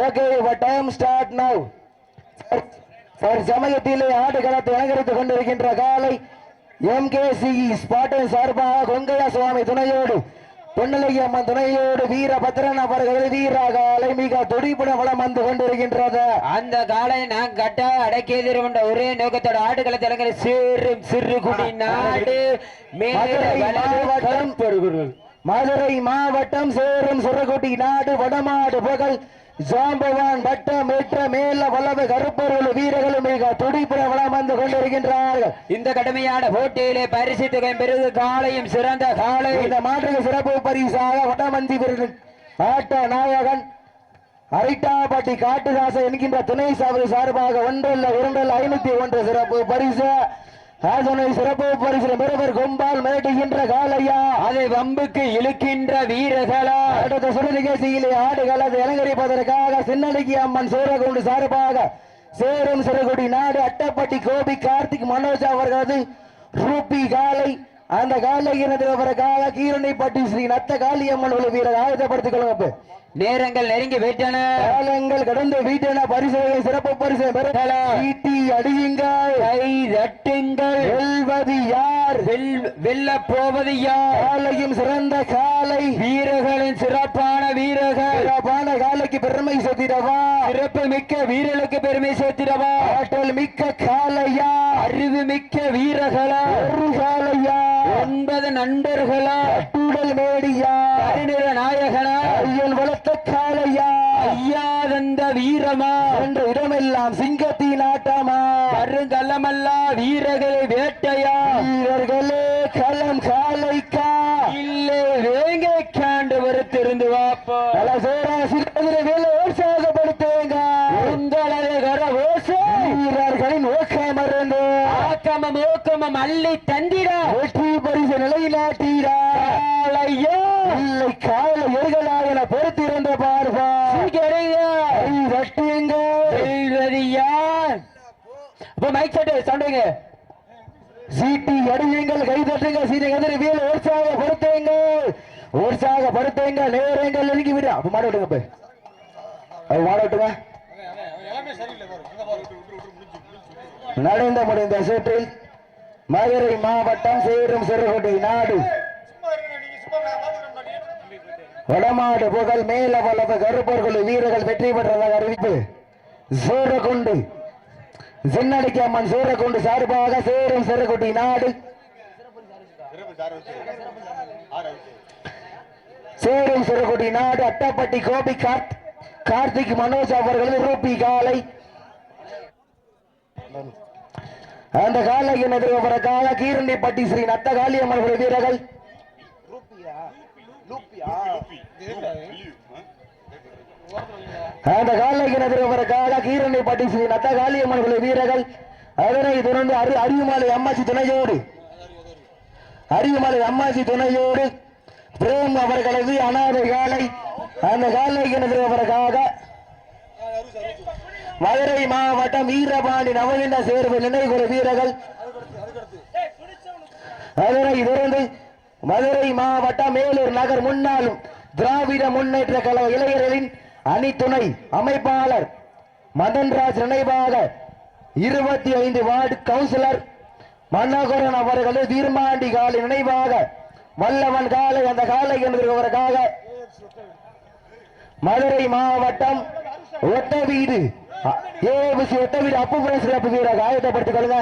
Okay time start now சமயத்திலே ஆடுகளத்தை அலங்கரித்துக் கொண்டிருக்கின்ற காலை எம்கேசி ஸ்பாட்டன் சார்பாக கொங்கையா சுவாமி துணையோடு பொன்னலையம்மன் துணையோடு வீரபத்ரன் அவர்கள் வீரகாலை மிக துடிப்புடன் வளம் வந்து கொண்டிருக்கின்றது. அந்த காலை நான் கட்ட அடக்கி எதிர்கொண்ட ஒரே நோக்கத்தோட ஆடுகளை தலைங்கிற சிறு சிறு குடி நாடு. மாவட்டம். மதுரை மாவட்டம் சேரும் சுரகுட்டி நாடு வடமாடு புகழ் ஜாம்பவான் வட்டம் ஏற்ற மேல வல்லவ கருப்பொருள் வீரர்களும் மிக துடிப்புடன் வளம் வந்து கொண்டிருக்கின்றார்கள். இந்த கடுமையான போட்டியிலே பரிசு தொகை பெறுவது காலையும் சிறந்த காலை. இந்த மாற்றுக்கு சிறப்பு பரிசாக வடமந்தி விருது ஆட்ட நாயகன் அரிட்டாப்பட்டி காட்டுதாச என்கின்ற துணை சாவதி சார்பாக ஒன்றல்ல இரண்டல்ல ஐநூத்தி ஒன்று சிறப்பு பரிசு. ஆசனை சிறப்பு பரிசு பெறுவர் கொம்பால் மிரட்டுகின்ற காலையா. அதை வம்புக்கு இழுக்கின்ற வீரர்களா. அடுத்த சுர நிகழ்ச்சியிலே ஆடுகளது அலங்கரிப்பதற்காக சின்னடிக்கு அம்மன் சூரகுண்டு சார்பாக சேரும் சிறுகுடி நாடு அட்டப்பட்டி கோபி கார்த்திக் மனோஜ் அவர்களது ரூபி காலை. அந்த காலை இனத்திற்காக கீரணைப்பட்டி ஸ்ரீ நத்த காளியம்மன் உள்ள வீரர் ஆயுதப்படுத்திக் கொள்ளுங்க. நேரங்கள் நெருங்கி விட்டன காலங்கள் கடந்து வீட்டின பரிசுகளை சிறப்பு பரிசு பெற ஈட்டி அடியுங்கள். கை தட்டுங்கள். வெல்வது யார்? வெல்- வெல்லப் போவது யார்? காலையும் சிறந்த காலை. வீரர்களின் சிறப்பான வீரர்கள். சிறப்பான காலைக்கு பெருமை சேர்த்திடவா? சிறப்பு மிக்க வீரர்களுக்கு பெருமை சேர்த்திடவா? ஆற்றல் மிக்க காலையா? அறிவு மிக்க வீரர்களா? ஒரு காலையா? ஒன்பது நண்பர்களா? கூடல் மேடியா? அறிநிற நாயகனா ஐயன் வளர்த்த காலையா ஐயா தந்த வீரமா என்ற இடமெல்லாம் சிங்கத்தின் ஆட்டமா? கருங்கலமல்லா வீரர்களை வேட்டையா? வீரர்களே களம் காலைக்கா இல்லை வேங்க காண்டு வருத்திருந்து வாப்போ. பல சோரா சிறந்த வேலை உற்சாகப்படுத்துங்க உங்களது கர ஓசை வீரர்களின் ஊக்கம் மருந்து ஆக்கமம் ஊக்கமம் அள்ளி தந்திடா. வெற்றி பரிசு நிலைநாட்டீரா ஐயோ இல்லை கால எருகலாக என பொறுத்திருந்த பார்வா வெல்வது யார் மைக் செட்டு சண்டைங்க. சீட்டி அடியுங்கள் கை தட்டுங்க சீனை எதிரி வீல உற்சாகப்படுத்துங்க உற்சாகப்படுத்துங்க நேரங்கள் நெருங்கி விடு. அப்ப மாட விட்டுங்க போய் அது மாட விட்டுங்க நடந்த முடிந்த சுற்றில் மதுரை மாவட்டம் சேரும் சிறுகுடி நாடு. வடமாடு புகழ் மேல வளவு கருப்பர்கள் வீரர்கள் வெற்றி பெற்றதாக அறிவிப்பு. சூரகுண்டு. சின்னடிக்கு அம்மன் சூரகுண்டு சார்பாக சேரும் சிறுகுடி நாடு. சேரும் சிறுகுடி நாடு அட்டப்பட்டி கோபி கார்த் கார்த்திக் மனோஜ் அவர்களது ரூபி காலை. அந்த காலையின் எதிர்வரக்காக கீரண்டிப்பட்டி ஸ்ரீ நத்த காளியம்மன் வீரர்கள். அந்த காலையின் கீரனை பட்டி ஸ்ரீ நத்த காளியம்மன் வீரர்கள் அதனை தொடர்ந்து அரு அரியுமலை அம்மாசி துணையோடு அரியுமலை அம்மாசி துணையோடு பிரேம் அவர்களது அனாதை காலை அந்த காலைக்கு எதிர்வரக்காக மதுரை மாவட்டம் வீரபாண்டி நவகிண்ட சேர்வு நினைவுறு வீரர்கள் அதனை தொடர்ந்து மதுரை மாவட்டம் மேலூர் நகர் முன்னாள் திராவிட முன்னேற்ற கழக இளைஞர்களின் அணித்துணை அமைப்பாளர் மதன்ராஜ் நினைவாக இருபத்தி ஐந்து வார்டு கவுன்சிலர் மன்னகுரன் அவர்களது தீர்மாண்டி காலை நினைவாக வல்லவன் காலை அந்த காலை என்பதற்காக மதுரை மாவட்டம் ஒட்ட வீடு ஏபிசி ஒட்ட வீடு அப்பு பிரஸ் வீரர். ஆயத்தப்படுத்திக் கொள்ளுங்க.